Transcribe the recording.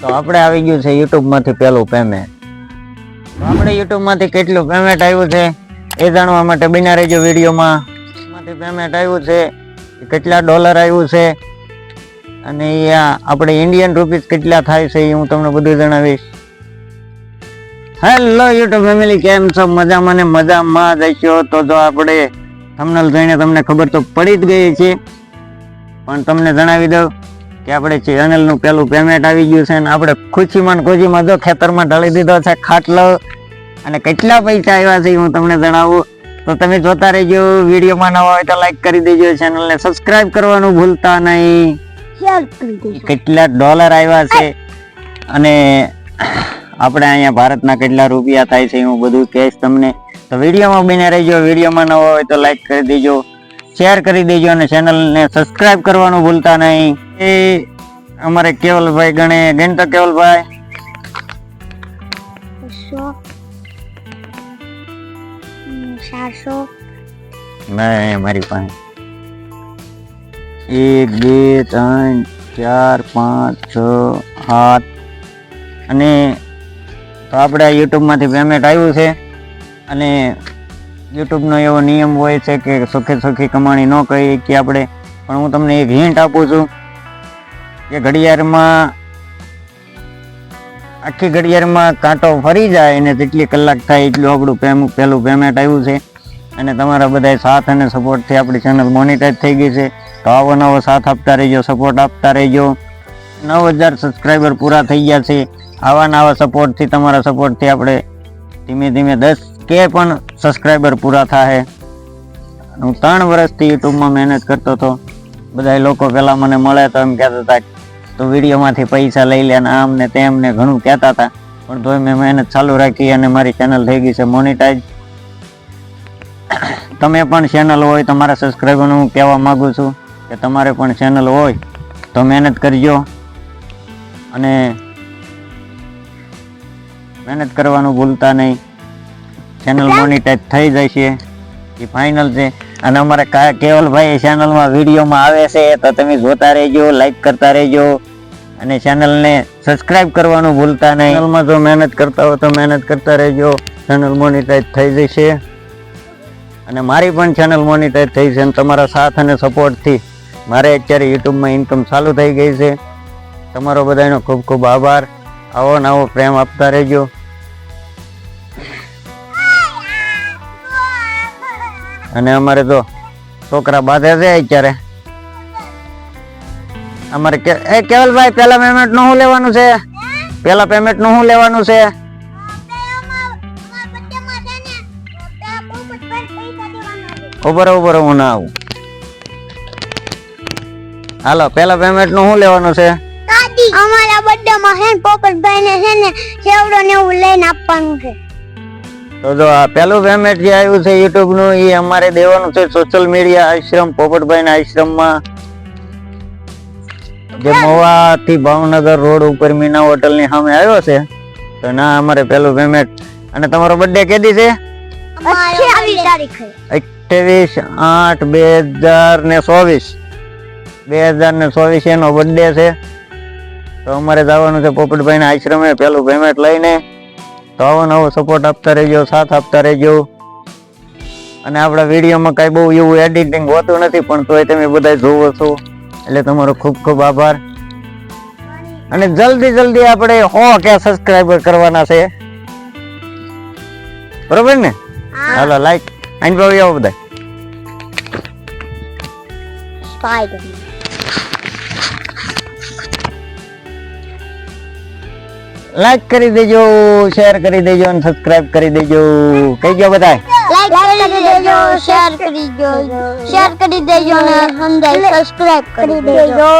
તો આપણે આવી ગયું છે યુટ્યુબમાંથી પહેલું પેમેન્ટ આપણે યુટ્યુબમાંથી કેટલું પેમેન્ટ આવ્યું છે એ જાણવા માટે બિના રહેજો વિડીયોમાં પેમેન્ટ આવ્યું છે કેટલા ડોલર આવ્યું છે, અને એ આપણે ઇન્ડિયન રૂપીસ કેટલા થાય છે એ હું તમને બધું જણાવીશ. હેલો યુટ્યુબ ફેમિલી કેમ છો? મજામાં ને મજામાં જઈશો તો જો આપણે થમનલ જોઈને તમને ખબર તો પડી જ ગઈ છે. પણ તમને જણાવી દઉં કે આપણે ચેનલનું પેલું પેમેન્ટ આવી ગયું છે ને આપણે ખુશીમાં ખુશીમાં જો ખેતરમાં ઢાળી દીધો છે ખાટલો અને કેટલા પૈસા આવ્યા છે હું તમને જણાવું. તો તમે જોતા રહેજો વિડીયોમાં નવા હોય તો લાઈક કરી દેજો ચેનલને સબસ્ક્રાઇબ કરવાનું ભૂલતા નહીં. કેટલા ડોલર આવ્યા છે અને આપણે અહીંયા ભારતના કેટલા રૂપિયા થાય છે હું બધું કહીશ તમને. તો વિડીયોમાં બને રહેજો વિડીયોમાં ન હોય તો લાઈક કરી દેજો. શેર કરી દેજો અને ચેનલને સબસ્ક્રાઇબ કરવાનું ભૂલતા નહીં. એ અમારે કેવલભાઈ ગણે ગણતો કેવલભાઈ? નહીં મારી પાસે. એક બે ત્રણ ચાર પાંચ છ સાત. અને તો આપણે યુટ્યુબમાંથી પેમેન્ટ આવ્યું છે. અને યુટ્યુબનો એવો નિયમ હોય છે કે સુખે સુખી કમાણી ન કહી કે આપણે, પણ હું તમને એક હિન્ટ આપું છું કે ઘડિયાળમાં, આખી ઘડિયાળમાં કાંટો ફરી જાય અને જેટલી કલાક થાય એટલું આપણું પેમ પહેલું પેમેન્ટ આવ્યું છે. અને તમારા બધા સાથ અને સપોર્ટથી આપણી ચેનલ મોનિટાઈઝ થઈ ગઈ છે. તો આવો નવો સાથ આપતા રહેજો સપોર્ટ આપતા રહેજો. નવ હજાર સબસ્ક્રાઈબર પૂરા થઈ ગયા છે. આવા નવા સપોર્ટથી તમારા સપોર્ટથી આપણે ધીમે ધીમે દસ કે પણ સબસ્ક્રાઈબર પૂરા થાય હું ત્રણ વર્ષથી યુટ્યુબમાં મહેનત કરતો હતો. બધા લોકો પહેલાં મને મળે તો એમ કહેતા હતા તો વિડીયોમાંથી પૈસા લઈ લે ને આમ ને તેમ ને ઘણું કહેતા હતા. પણ તોય મેં મહેનત ચાલુ રાખી અને મારી ચેનલ થઈ ગઈ છે મોનિટાઈઝ તમે પણ ચેનલ હોય તમારા સબસ્ક્રાઈબરને હું કહેવા માગું છું કે તમારે પણ ચેનલ હોય તો મહેનત કરજો. અને મહેનત કરવાનું ભૂલતા નહીં. ચેનલ મોનિટાઈઝ થઈ જશે. એ ફાઇનલ છે. અને અમારે કેવલભાઈ ચેનલમાં વિડીયોમાં આવે છે તો તમે જોતા રહેજો લાઈક કરતા રહેજો. અને ચેનલને સબસ્ક્રાઇબ કરવાનું ભૂલતા નહીં. ચેનલમાં જો મહેનત કરતા હો તો મહેનત કરતા રહેજો. ચેનલ મોનિટાઈઝ થઈ જશે. અને મારી પણ ચેનલ મોનિટાઈઝ થઈ છે અને તમારા સાથ અને સપોર્ટથી મારે અત્યારે યુટ્યુબમાં ઇન્કમ ચાલુ થઈ ગઈ છે. તમારો બધાનો ખૂબ ખૂબ આભાર. આવો નવો પ્રેમ આપતા રહેજો. અને અમારે તો છોકરા બાંધે છે અત્યારે. અમારે કે, એ કેવલભાઈ, પેલા પેમેન્ટનું શું લેવાનું છે? પેલા પેમેન્ટનું શું લેવાનું છે? ઉભર ઉભર હું ના આવું. હાલો, પેલા પેમેન્ટનું શું લેવાનું છે? અમારા બર્થડે માં હે પોપટભાઈ ને છે ને, સેવડો ને એવું લઈને આપવાનું છે. તો જો આ પેલું પેમેન્ટ જે આવ્યું છે યુટ્યુબનું એ અમારે દેવાનું છે સોશિયલ મીડિયા આશ્રમ પોપટભાઈના આશ્રમમાં. જે મહુવા ભાવનગર રોડ ઉપર મીના હોટલની સામે આવ્યો છે. તો ના અમારે પેલું પેમેન્ટ અને તમારો બર્થડે કેદી છે? અઠ્યાવીસ આઠ બે હજાર ને ચોવીસ. બે હજાર ને ચોવીસ એનો બર્થડે છે. તો અમારે જવાનું છે પોપટભાઈના આશ્રમે પેલું પેમેન્ટ લઈને. તો આવો નવો સપોર્ટ આપતા રહેજો સાથ આપતા રહેજો. અને આપણા વિડીયોમાં કાંઈ બહુ એવું એડિટિંગ હોતું નથી પણ તોય તમે બધા જોવો છો. એટલે તમારો ખૂબ ખૂબ આભાર. અને જલ્દી જલ્દી આપણે હો કે સબસ્ક્રાઈબર કરવાના છે. બરોબર ને? હાલો લાઈક આઈન ભાવી આવો બધા સ્પાઈડર લાઈક કરી દેજો શેર કરી દેજો અને સબસ્ક્રાઇબ કરી દેજો. કહી ગયો બધા લાઈક કરી દેજો શેર કરી દેજો શેર કરી દેજો અને સબસ્ક્રાઇબ કરી દેજો.